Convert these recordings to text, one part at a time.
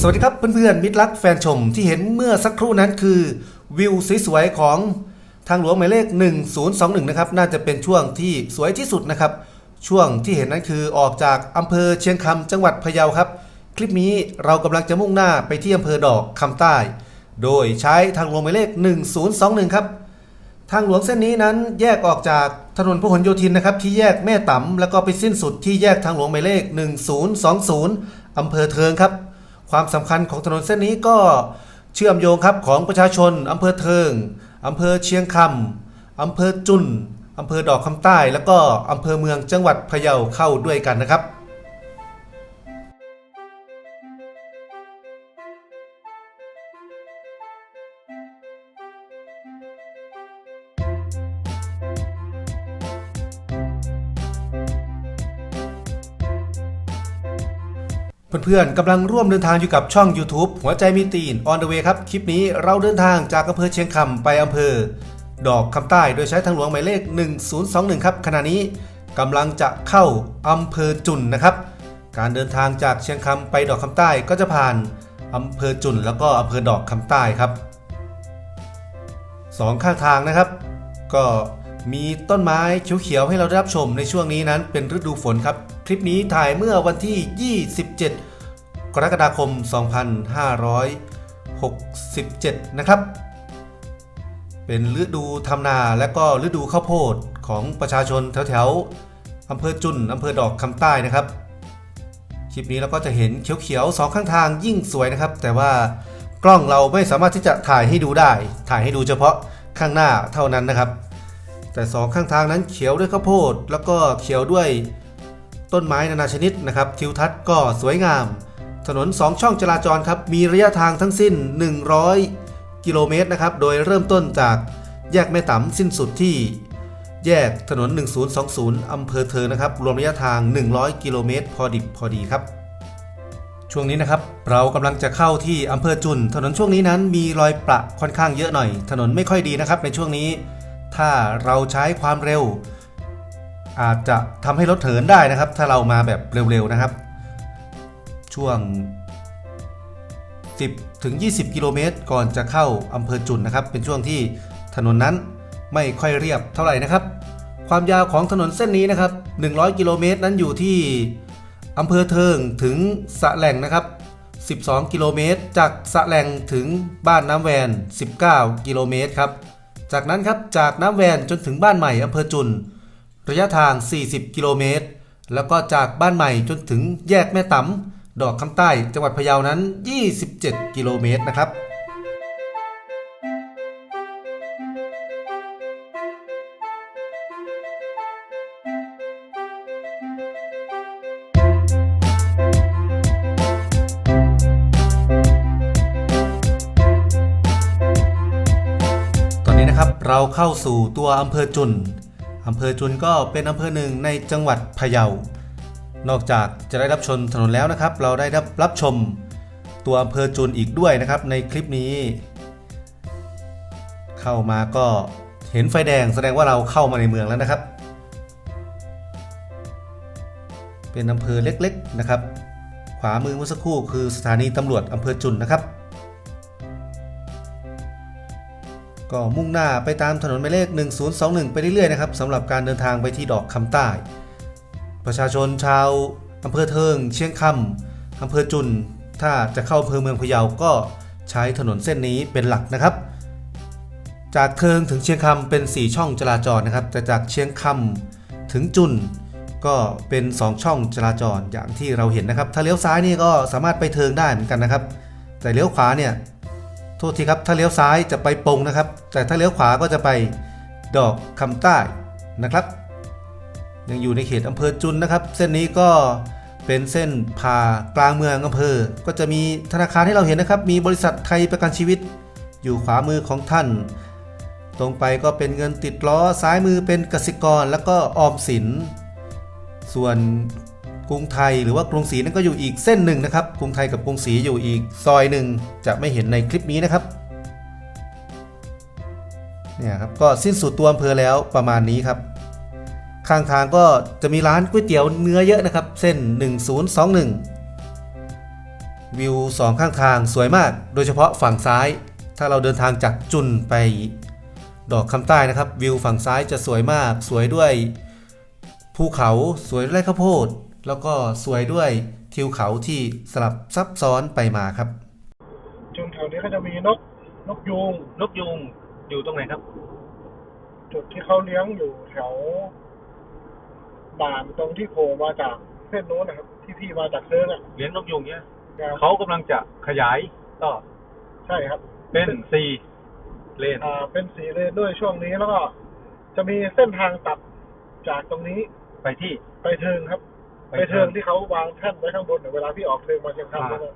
สวัสดีครับเพื่อนๆมิตรรักแฟนชมที่เห็นเมื่อสักครู่นั้นคือ วิวสวยๆของทางหลวงหมายเลข 1021 นะครับ น่าจะเป็นช่วงที่สวยที่สุดนะครับ ช่วงที่เห็นนั้นคือออกจากอำเภอเชียงคำจังหวัดพะเยาครับ คลิปนี้เรากำลังจะมุ่งหน้าไปที่อำเภอดอกคำใต้ โดยใช้ทางหลวงหมายเลข 1021 ครับ ทางหลวงเส้นนี้นั้นแยกออกจากถนนพหลโยธินนะครับที่แยกแม่ต๋ำแล้วก็ไปสิ้นสุดที่แยกทางหลวงหมายเลข 1020อำเภอเทิงครับ ความสำคัญของถนนเส้นนี้ก็เชื่อมโยงครับของประชาชนอำเภอเทิงอำเภอเชียงคำอำเภอจุนอำเภอดอกคำใต้ แล้วก็อำเภอเมืองจังหวัดพะเยาเข้าด้วยกันนะครับ เพื่อนๆกำลังร่วมเดินทางอยู่กับช่อง YouTube หัวใจมีตีน on the way ครับ คลิปนี้เราเดินทางจากอำเภอเชียงคำไปอำเภอ ดอกคำใต้โดยใช้ทางหลวงหมายเลข 1021 ครับ ขณะนี้กำลังจะเข้าอำเภอจุนนะครับ การเดินทางจากเชียงคำไปดอกคำใต้ก็จะผ่านอำเภอจุนแล้วก็อำเภอดอกคำใต้ครับสองข้างทางนะครับ ก็มีต้นไม้เขียวๆให้เราได้รับชมในช่วงนี้นั้นเป็นฤดูฝนครับ คลิปนี้ถ่ายเมื่อวันที่ 27 กรกฎาคม 2567 นะครับ เป็นฤดูทำนาและก็ฤดูข้าวโพดของประชาชนแถวๆอำเภอจุนอำเภอดอกคำใต้นะครับ คลิปนี้เราก็จะเห็นเขียวๆสองข้างทางยิ่งสวยนะครับ แต่ว่ากล้องเราไม่สามารถที่จะถ่ายให้ดูได้ ถ่ายให้ดูเฉพาะข้างหน้าเท่านั้นนะครับ แต่สองข้างทางนั้นเขียวด้วยข้าวโพด แล้วก็เขียวด้วย ต้นไม้นานาชนิดนะครับทิวทัศน์ก็สวยงาม ถนน 2 ช่องจราจรครับมีระยะทางทั้งสิ้น 100 กิโลเมตรนะครับโดยเริ่มต้นจากแยกแม่ต๋ำสิ้นสุดที่ แยกถนน 1020 อำเภอเทิงนะครับรวมระยะทาง 100 กิโลเมตร พอดิบพอดีครับ ช่วงนี้นะครับเรากำลังจะเข้าที่อำเภอจุน ถนนช่วงนี้นั้นมีรอยประค่อนข้างเยอะหน่อย ถนนไม่ค่อยดีนะครับในช่วงนี้ ถ้าเราใช้ความเร็ว อาจจะทำให้รถเถินได้นะครับ ถ้าเรามาแบบเร็วๆนะครับ ช่วง 10ถึง20 กิโลเมตร ก่อนจะเข้าอำเภอจุนนะครับ เป็นช่วงที่ถนนนั้นไม่ค่อยเรียบเท่าไหร่นะครับ ความยาวของถนนเส้นนี้นะครับ 100 กิโลเมตรนั้นอยู่ที่อำเภอเทิงถึงสะแหล่งนะครับ 12 กิโลเมตร จากสะแหล่งถึงบ้านน้ำแวน 19 กิโลเมตรครับ จากนั้นครับจากน้ำแวนจนถึงบ้านใหม่อำเภอจุน ระยะทาง 40 กิโลเมตร แล้วก็จากบ้านใหม่จนถึงแยกแม่ตำดอกคำใต้จังหวัดพะเยานั้น 27 กิโลเมตรนะครับตอนนี้นะครับเราเข้าสู่ตัวอำเภอจุน อำเภอจุนก็เป็นอำเภอหนึ่งในจังหวัดพะเยา นอกจากจะได้รับชมถนนแล้วนะครับ เราได้รับรับชมตัวอำเภอจุนอีกด้วยนะครับ ในคลิปนี้ เข้ามาก็เห็นไฟแดงแสดงว่าเราเข้ามาในเมืองแล้วนะครับ เป็นอำเภอเล็กๆนะครับ ขวามือเมื่อสักครู่คือสถานีตำรวจอำเภอจุนนะครับ ก็มุ่งหน้าไปตามถนนหมายเลข 1021 ไปเรื่อยๆนะครับสำหรับการเดินทางไปที่ดอกคำใต้ ประชาชนชาวอำเภอเทิง เชียงคำอำเภอจุน ถ้าจะเข้าอำเภอเมืองพะเยาก็ใช้ถนนเส้นนี้เป็นหลักนะครับ จากเทิงถึงเชียงคำเป็น 4 ช่องจราจรนะครับ แต่จากเชียงคำถึงจุนก็เป็น 2 ช่องจราจรอย่างที่เราเห็นนะครับ ถ้าเลี้ยวซ้ายนี่ก็สามารถไปเทิงได้เหมือนกันนะครับ แต่เลี้ยวขวาเนี่ย โทษทีครับ ถ้าเลี้ยวซ้ายจะไปปงนะครับ แต่ถ้าเลี้ยวขวาก็จะไปดอกคำใต้นะครับ ยังอยู่ในเขตอำเภอจุนนะครับ เส้นนี้ก็เป็นเส้นผ่ากลางเมืองอำเภอ ก็จะมีธนาคารให้เราเห็นนะครับ มีบริษัทไทยประกันชีวิต อยู่ขวามือของท่าน ตรงไปก็เป็นเงินติดล้อซ้ายมือเป็นกสิกร แล้วก็ออมสิน ส่วน กรุงไทยหรือว่ากรุงศรีนั่นก็อยู่อีกเส้นหนึ่งนะครับ กรุงไทยกับกรุงศรีอยู่อีกซอยหนึ่งจะไม่เห็นในคลิปนี้นะครับเนี่ยครับก็สิ้นสุดตัวอำเภอแล้วประมาณนี้ครับ ข้างทางก็จะมีร้านก๋วยเตี๋ยวเนื้อเยอะนะครับ เส้น 1021 วิวสองข้างทางสวยมาก โดยเฉพาะฝั่งซ้าย ถ้าเราเดินทางจากจุนไปดอกคำใต้นะครับ วิวฝั่งซ้ายจะสวยมาก สวยด้วยภูเขาสวยไร่ข้าวโพด แล้วก็สวยด้วยทิวเขาที่สลับซับซ้อนไปมาครับจนแถวนี้ก็จะมีนกนกยูงนกยูงอยู่ตรงไหนครับ จุดที่เขาเลี้ยงอยู่แถวด่านตรงที่โผล่มาจากเส้นโน้นนะครับ ที่พี่มาจากเซิร์งอะเลี้ยงนกยูงเนี่ยนะครับเขากำลังจะขยายต่อใช่ครับ เป็นซีเลนอ่าเป็นสีเลนด้วยช่วงนี้แล้วก็จะมีเส้นทางตัดจากตรงนี้ไปที่ไปเทิงครับ ไปไปเทิเทิงงที่เขาวางแท่นไว้ข้างบนเนี่ยเวลาพี่ออกเทิงมาเชียงคำอ่าแล้วเนี่ย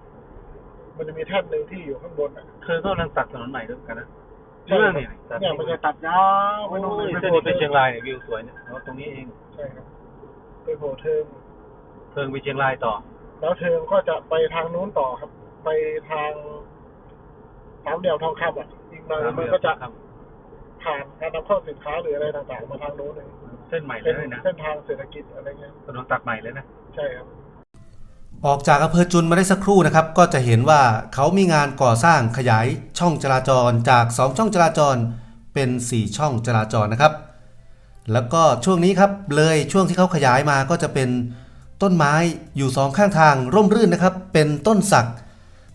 มันจะมีแท่นหนึ่งที่อยู่ข้างบนอะคือเขากำลังตัดถนนใหม่ด้วยกันนะใช่เรื่องครับนี่ตัดเนี่ยมันจะตัดยาวไปโอ้โน่นยไปเส้นโผล่นี้ไปเทิงเชียงรายเนี่ยวิวสวยเนี่ยแล้วตรงนี้เองใช่ครับไปโผล่เทิงเทิงไปเชียงรายต่อ แล้วเทิงก็จะไปทางนู้นต่อครับ ไปทางสามเหลี่ยมทองคำอะอีกหน่อยมันก็จะครับผ่านการนำเข้าสินค้าหรืออะไรต่างๆมาทางนู้นเลยเส้นใหม่เลเป็นยนะเส้นทางเศรษฐกิจอะไรเงี้ยถนนตัดใหม่เลยนะใช่ครับ ออกจากอำเภอจุนมาได้สักครู่นะครับ ก็จะเห็นว่าเขามีงานก่อสร้างขยายช่องจราจรจาก 2 ช่องจราจรเป็น 4 ช่องจราจรนะครับ แล้วก็ช่วงนี้ครับเลยช่วงที่เขาขยายมาก็จะเป็นต้นไม้อยู่สองข้างทางร่มรื่นนะครับ เป็นต้นสัก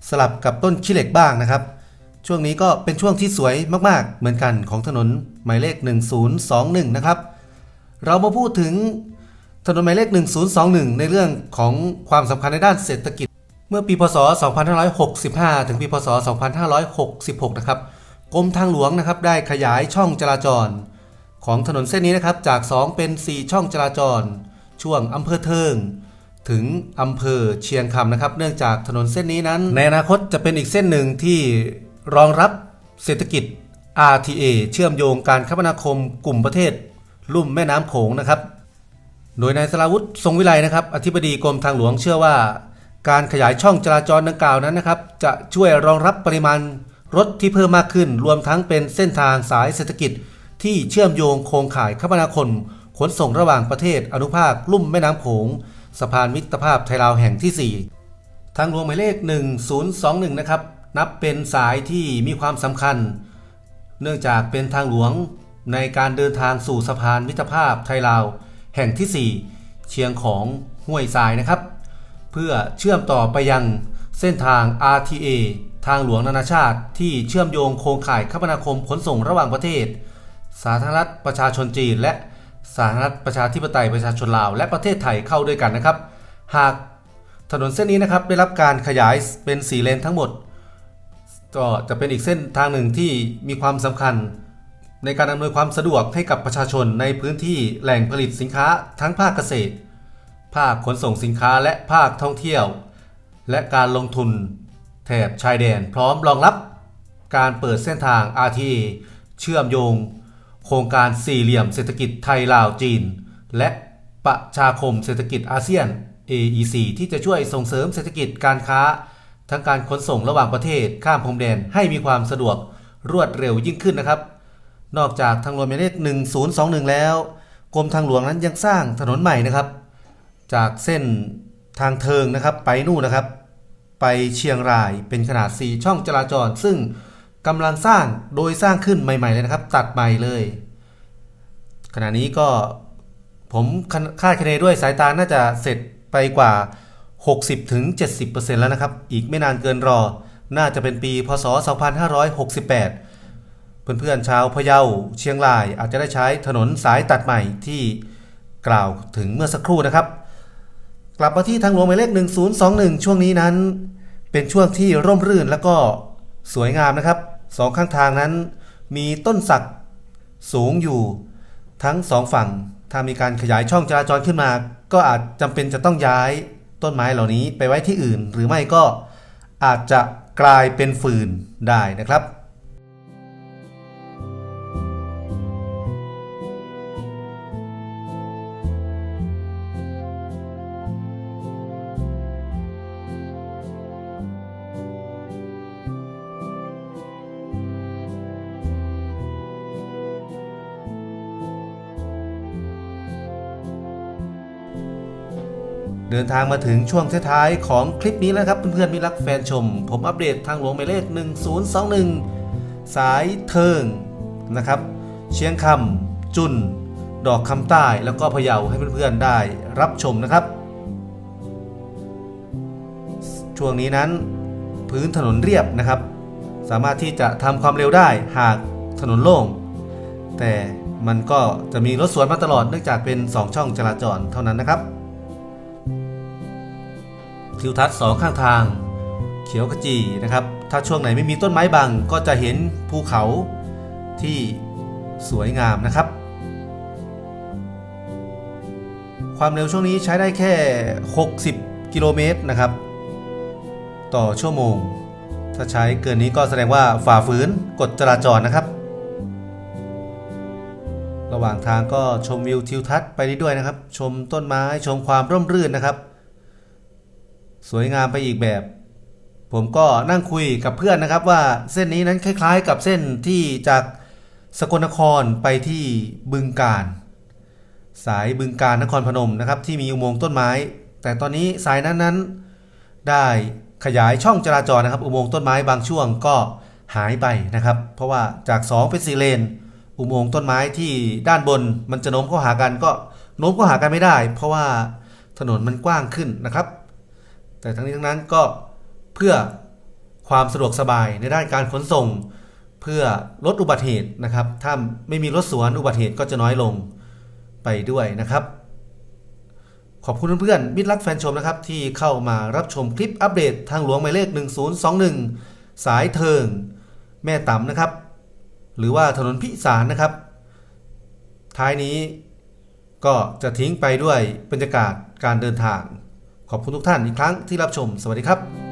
สลับกับต้นขี้เหล็กบ้างนะครับ ช่วงนี้ก็เป็นช่วงที่สวยมากๆ เหมือนกันของถนนหมายเลข 1021 นะครับ เรามาพูดถึงถนนหมายเลข 1021 ในเรื่องของความสำคัญในด้านเศรษฐกิจ เมื่อปีพศ 2565 ถึงปีพศ 2566 นะครับกรมทางหลวงนะครับได้ขยายช่องจราจร ของถนนเส้นนี้นะครับจาก 2 เป็น 4 ช่องจราจร ช่วงอำเภอเทิง ถึงอำเภอเชียงคำนะครับ เนื่องจากถนนเส้นนี้นั้น ในอนาคตจะเป็นอีกเส้นหนึ่งที่รองรับเศรษฐกิจ RTA เชื่อมโยงการคมนาคมกลุ่มประเทศ ลุ่มแม่น้ำโขงนะครับ โดยนายสราวุธทรงวิไลนะครับ อธิบดีกรมทางหลวงเชื่อว่า การขยายช่องจราจรดังกล่าวนั้นนะครับ จะช่วยรองรับปริมาณรถที่เพิ่มมากขึ้น รวมทั้งเป็นเส้นทางสายเศรษฐกิจ ที่เชื่อมโยงโครงข่ายคมนาคมขนส่งระหว่างประเทศอนุภาคลุ่มแม่น้ำโขงสะพานมิตรภาพไทยลาวแห่งที่ 4 ทางหลวงหมายเลข 1021 นะครับ นับเป็นสายที่มีความสำคัญ เนื่องจากเป็นทางหลวง ในการเดินทางสู่สะพานมิตรภาพไทยลาว แห่งที่ 4 เชียงของห้วยทรายนะครับ เพื่อเชื่อมต่อไปยังเส้นทาง RTA ทางหลวงนานาชาติที่เชื่อมโยงโครงข่ายคมนาคมขนส่งระหว่างประเทศ สาธารณรัฐประชาชนจีน และสาธารณรัฐประชาธิปไตยประชาชนลาว และประเทศไทยเข้าด้วยกันนะครับ หากถนนเส้นนี้นะครับได้รับการขยายเป็นสีเลนทั้งหมด ก็จะเป็นอีกเส้นทางหนึ่งที่มีความสำคัญ ในการอำนวยความสะดวกให้กับประชาชนในพื้นที่แหล่งผลิตสินค้าทั้งภาคเกษตร ภาคขนส่งสินค้าและภาคท่องเที่ยว และการลงทุน แถบชายแดนพร้อมรองรับ การเปิดเส้นทาง RTA เชื่อมโยง โครงการสี่เหลี่ยมเศรษฐกิจไทยลาวจีน และประชาคมเศรษฐกิจอาเซียน AEC ที่จะช่วยส่งเสริมเศรษฐกิจการค้า ทั้งการขนส่งระหว่างประเทศข้ามพรมแดนให้มีความสะดวกรวดเร็วยิ่งขึ้นนะครับ นอกจากทางหลวงหมายเลข1021 แล้ว กรมทางหลวงนั้นยังสร้างถนนใหม่นะครับ จากเส้นทางเทิงนะครับไปนู่นนะครับ ไปเชียงรายเป็นขนาด 4 ช่องจราจร ซึ่งกำลังสร้างโดยสร้างขึ้นใหม่ๆเลยนะครับ ตัดใหม่เลย ขณะนี้ก็ผมคาดคะเนด้วยสายตาน่าจะเสร็จไปกว่า 60-70%แล้วนะครับ อีกไม่นานเกินรอ น่าจะเป็นปีพศ 2568 เพื่อนๆชาวพะเยาเชียงรายอาจจะได้ใช้ถนนสายตัดใหม่ที่กล่าวถึงเมื่อสักครู่นะครับ กลับมาที่ทางหลวงหมายเลข 1021 ช่วงนี้นั้น เป็นช่วงที่ร่มรื่นแล้วก็สวยงามนะครับสองข้างทางนั้น มีต้นสักสูงอยู่ทั้งสองฝั่ง ถ้ามีการขยายช่องจราจรขึ้นมา ก็อาจจำเป็นจะต้องย้ายต้นไม้เหล่านี้ไปไว้ที่อื่น หรือไม่ก็อาจจะกลายเป็นฟืนได้นะครับ เดินทางมาถึงช่วงท้ายๆของคลิปนี้แล้วครับเพื่อนๆมิรักแฟนชม ผมอัปเดตทางหลวงหมายเลข 1021 สายเทิงนะครับ เชียงคำจุน ดอกคำใต้แล้วก็พะเยาให้เพื่อนๆได้รับชมนะครับ ช่วงนี้นั้นพื้นถนนเรียบนะครับ สามารถที่จะทำความเร็วได้หากถนนโล่ง แต่มันก็จะมีรถสวนมาตลอดเนื่องจากเป็น 2 ช่องจราจรเท่านั้นนะครับ ทิวทัศน์สองข้างทาง เขียวขจีนะครับ ถ้าช่วงไหนไม่มีต้นไม้บังก็จะเห็นภูเขาที่สวยงามนะครับ ความเร็วช่วงนี้ใช้ได้แค่ 60 กิโลเมตรนะครับ ต่อชั่วโมง ถ้าใช้เกินนี้ก็แสดงว่าฝ่าฝืนกฎจราจรนะครับ ระหว่างทางก็ชมวิวทิวทัศน์ไปได้ด้วยนะครับ ชมต้นไม้ชมความร่มรื่นนะครับ สวยงามไปอีกแบบ ผมก็นั่งคุยกับเพื่อนนะครับว่าเส้นนี้นั้นคล้าย ๆ กับเส้นที่จากสกลนครไปที่บึงการ สายบึงการนครพนมนะครับที่มีอุโมงค์ต้นไม้ แต่ตอนนี้สายนั้นนั้นได้ขยายช่องจราจรนะครับ อุโมงค์ต้นไม้บางช่วงก็หายไปนะครับ เพราะว่าจาก 2 เป็น4เลน อุโมงค์ต้นไม้ที่ด้านบนมันจะโน้มเข้าหากันก็โน้มเข้าหากันไม่ได้ เพราะว่าถนนมันกว้างขึ้นนะครับ แต่ทั้งนี้ทั้งนั้นก็เพื่อความสะดวกสบายในด้านการขนส่ง เพื่อลดอุบัติเหตุนะครับ ถ้าไม่มีรถสวนอุบัติเหตุก็จะน้อยลงไปด้วยนะครับ ขอบคุณเพื่อนๆมิตรรักแฟนชมนะครับ ที่เข้ามารับชมคลิปอัปเดตทางหลวงหมายเลข 1021 สายเทิง แม่ต่ำนะครับ หรือว่าถนนพิสารนะครับ ท้ายนี้ก็จะทิ้งไปด้วยบรรยากาศการเดินทาง ขอบคุณทุกท่านอีกครั้งที่รับชม สวัสดีครับ